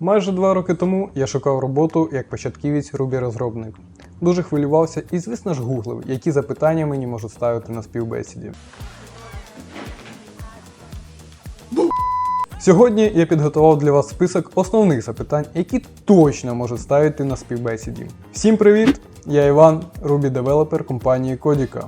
Майже два роки тому я шукав роботу як початківець Ruby розробник. Дуже хвилювався і, звісно ж, гуглив, які запитання мені можуть ставити на співбесіді. Сьогодні я підготував для вас список основних запитань, які точно можуть ставити на співбесіді. Всім привіт! Я Іван, Ruby девелопер компанії Кодіка.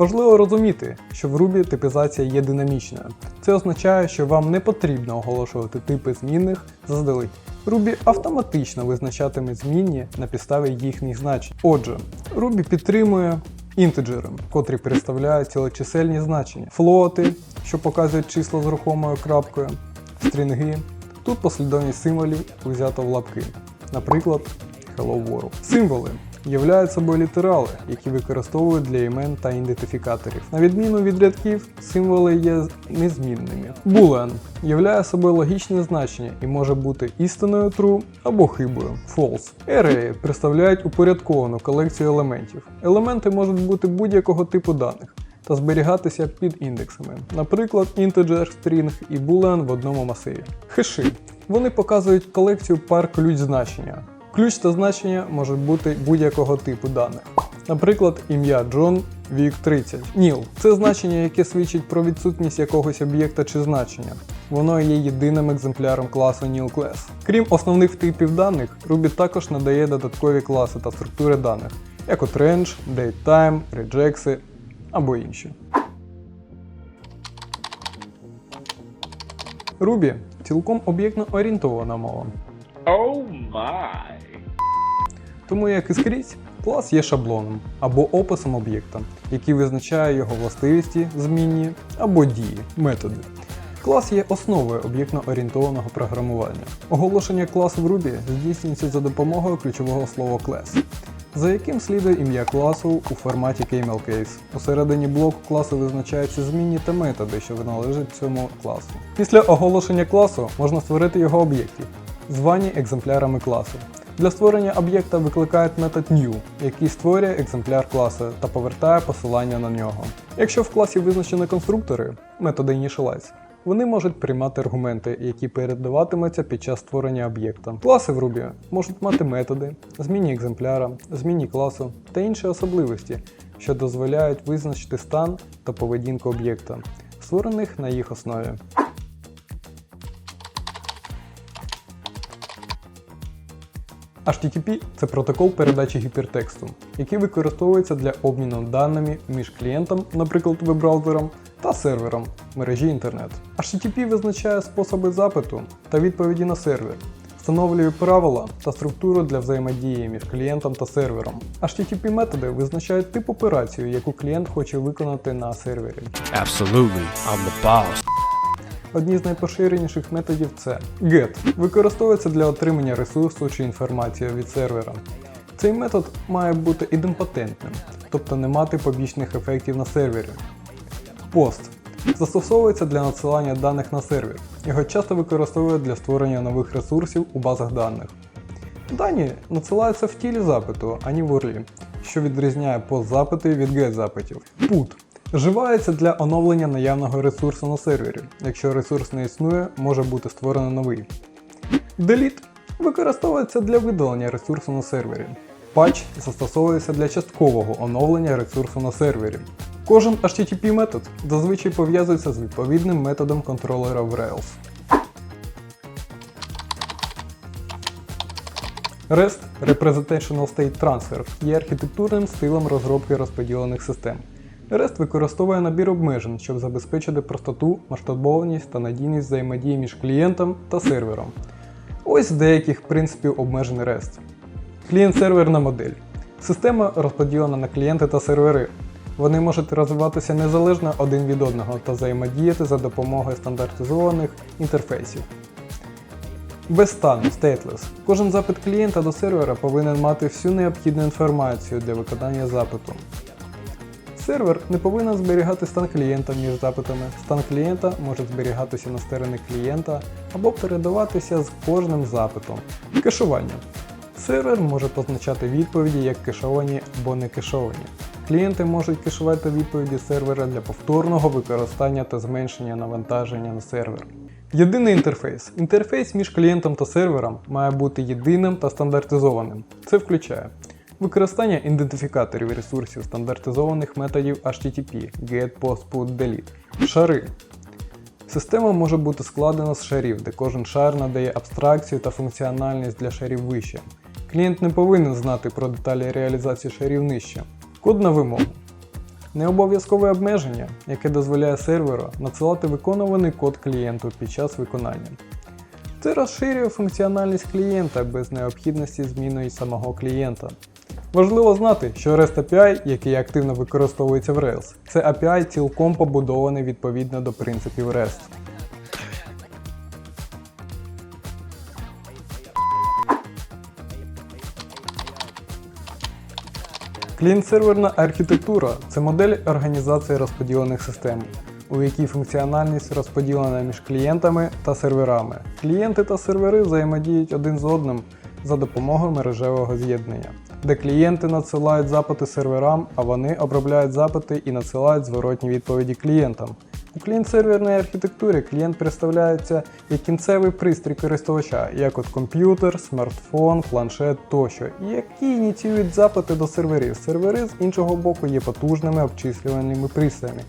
Важливо розуміти, що в Ruby типізація є динамічною. Це означає, що вам не потрібно оголошувати типи змінних заздалегідь. Ruby автоматично визначатиме змінні на підставі їхніх значень. Отже, Ruby підтримує інтеджери, котрі представляють цілочисельні значення, флоти, що показують числа з рухомою крапкою, стрінги. Тут послідовність символів взято в лапки, наприклад, Hello World. Символи являють собою літерали, які використовують для імен та ідентифікаторів. На відміну від рядків, символи є незмінними. Boolean являє собою логічне значення і може бути істинною true або хибою false. Array представляють упорядковану колекцію елементів. Елементи можуть бути будь-якого типу даних. Та зберігатися під індексами, наприклад, integer, string і boolean в одному масиві. Хеші. Вони показують колекцію пар ключ значення. Ключ та значення можуть бути будь-якого типу даних. Наприклад, ім'я Джон, вік 30. Ніл це значення, яке свідчить про відсутність якогось об'єкта чи значення. Воно є єдиним екземпляром класу NeilClass. Крім основних типів даних, Ruby також надає додаткові класи та структури даних, як от range, datetime, regex або інші. Ruby цілком об'єктно орієнтована мова. Oh my. Тому, як і скрізь, клас є шаблоном або описом об'єкта, який визначає його властивості, змінні або дії, методи. Клас є основою об'єктно-орієнтованого програмування. Оголошення класу в Ruby здійснюється за допомогою ключового слова class, за яким слідує ім'я класу у форматі KML-case. Усередині блоку класу визначаються змінні та методи, що належать цьому класу. Після оголошення класу можна створити його об'єктів, звані екземплярами класу. Для створення об'єкта викликають метод new, який створює екземпляр класу та повертає посилання на нього. Якщо в класі визначені конструктори, методи initialize, вони можуть приймати аргументи, які передаватимуться під час створення об'єкта. Класи в Ruby можуть мати методи, змінні екземпляра, змінні класу та інші особливості, що дозволяють визначити стан та поведінку об'єкта, створених на їх основі. HTTP це протокол передачі гіпертексту, який використовується для обміну даними між клієнтом, наприклад, веб-браузером, та сервером мережі інтернет. HTTP визначає способи запиту та відповіді на сервер, встановлює правила та структуру для взаємодії між клієнтом та сервером. HTTP методи визначають тип операції, яку клієнт хоче виконати на сервері. Absolutely. I'm the boss. Одні з найпоширеніших методів це GET. Використовується для отримання ресурсу чи інформації від сервера. Цей метод має бути ідемпотентним, тобто не мати побічних ефектів на сервері. POST застосовується для надсилання даних на сервер. Його часто використовують для створення нових ресурсів у базах даних. Дані надсилаються в тілі запиту, а не в URL, що відрізняє POST-запити від GET-запитів. PUT Вживається для оновлення наявного ресурсу на сервері. Якщо ресурс не існує, може бути створено новий. Delete використовується для видалення ресурсу на сервері. Patch застосовується для часткового оновлення ресурсу на сервері. Кожен HTTP метод зазвичай пов'язується з відповідним методом контролера в Rails. REST Representational State Transfer є архітектурним стилем розробки розподілених систем. REST використовує набір обмежень, щоб забезпечити простоту, масштабованість та надійність взаємодії між клієнтом та сервером. Ось деяких принципів обмежень REST. Клієнт-серверна модель. Система розподілена на клієнти та сервери. Вони можуть розвиватися незалежно один від одного та взаємодіяти за допомогою стандартизованих інтерфейсів. Без стану stateless. Кожен запит клієнта до сервера повинен мати всю необхідну інформацію для виконання запиту. Сервер не повинен зберігати стан клієнта між запитами. Стан клієнта може зберігатися на сторони клієнта або передаватися з кожним запитом. Кешування. Сервер може позначати відповіді як кешовані або не кешовані. клієнти можуть кешувати відповіді сервера для повторного використання та зменшення навантаження на сервер. Єдиний інтерфейс. Інтерфейс між клієнтом та сервером має бути єдиним та стандартизованим. Це включає використання ідентифікаторів ресурсів стандартизованих методів HTTP, GET, POST, PUT, DELETE, шари. Система може бути складена з шарів, де кожен шар надає абстракцію та функціональність для шарів вище. Клієнт не повинен знати про деталі реалізації шарів нижче. Код на вимогу. Необов'язкове обмеження, яке дозволяє серверу надсилати виконуваний код клієнту під час виконання. Це розширює функціональність клієнта без необхідності зміни самого клієнта. Важливо знати, що REST API, який активно використовується в Rails, це API цілком побудований відповідно до принципів REST. Клієнт-серверна архітектура це модель організації розподілених систем, у якій функціональність розподілена між клієнтами та серверами. Клієнти та сервери взаємодіють один з одним за допомогою мережевого з'єднання, де клієнти надсилають запити серверам, а вони обробляють запити і надсилають зворотні відповіді клієнтам. У клієнт-серверній архітектурі клієнт представляється як кінцевий пристрій користувача, як от комп'ютер, смартфон, планшет тощо, які ініціюють запити до серверів. Сервери з іншого боку є потужними обчислювальними пристроями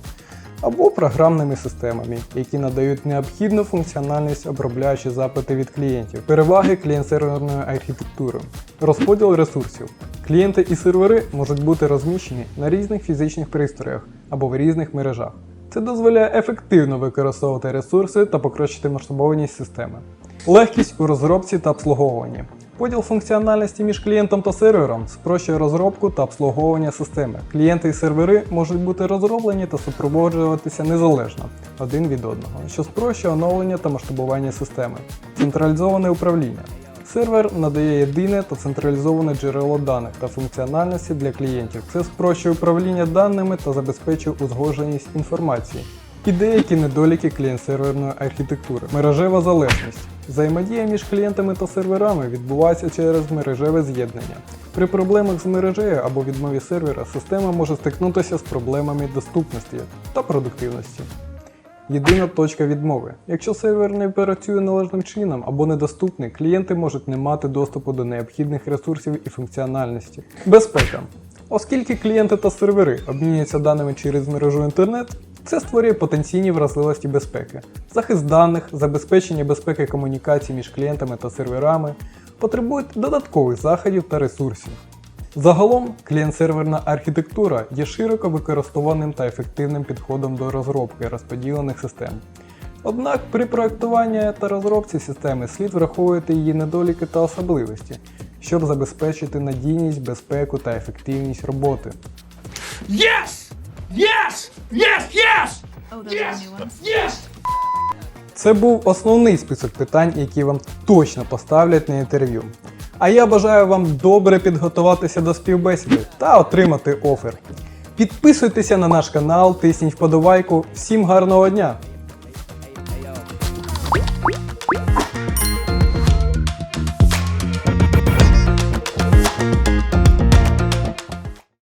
або програмними системами, які надають необхідну функціональність, обробляючи запити від клієнтів. Переваги клієнт-серверної архітектури. Розподіл ресурсів. Клієнти і сервери можуть бути розміщені на різних фізичних пристроях або в різних мережах. Це дозволяє ефективно використовувати ресурси та покращити масштабованість системи. Легкість у розробці та обслуговуванні. Поділ функціональності між клієнтом та сервером спрощує розробку та обслуговування системи. Клієнти і сервери можуть бути розроблені та супроводжуватися незалежно один від одного, що спрощує оновлення та масштабування системи. Централізоване управління. Сервер надає єдине та централізоване джерело даних та функціональності для клієнтів. Це спрощує управління даними та забезпечує узгодженість інформації. І деякі недоліки клієнт-серверної архітектури. Мережева залежність. Взаємодія між клієнтами та серверами відбувається через мережеве з'єднання. При проблемах з мережею або відмові сервера система може стикнутися з проблемами доступності та продуктивності. Єдина точка відмови. Якщо сервер не працює належним чином або недоступний, клієнти можуть не мати доступу до необхідних ресурсів і функціональності. Безпека. Оскільки клієнти та сервери обмінюються даними через мережу інтернет, це створює потенційні вразливості безпеки. Захист даних, забезпечення безпеки комунікацій між клієнтами та серверами потребують додаткових заходів та ресурсів. Загалом, клієнт-серверна архітектура є широко використованим та ефективним підходом до розробки розподілених систем. Однак при проектуванні та розробці системи слід враховувати її недоліки та особливості, щоб забезпечити надійність, безпеку та ефективність роботи. Yes! Yes! Yes! Yes! Oh. Yes! Це був основний список питань, які вам точно поставлять на інтерв'ю. А я бажаю вам добре підготуватися до співбесіди та отримати офер. Підписуйтеся на наш канал, тисніть вподобайку. Всім гарного дня!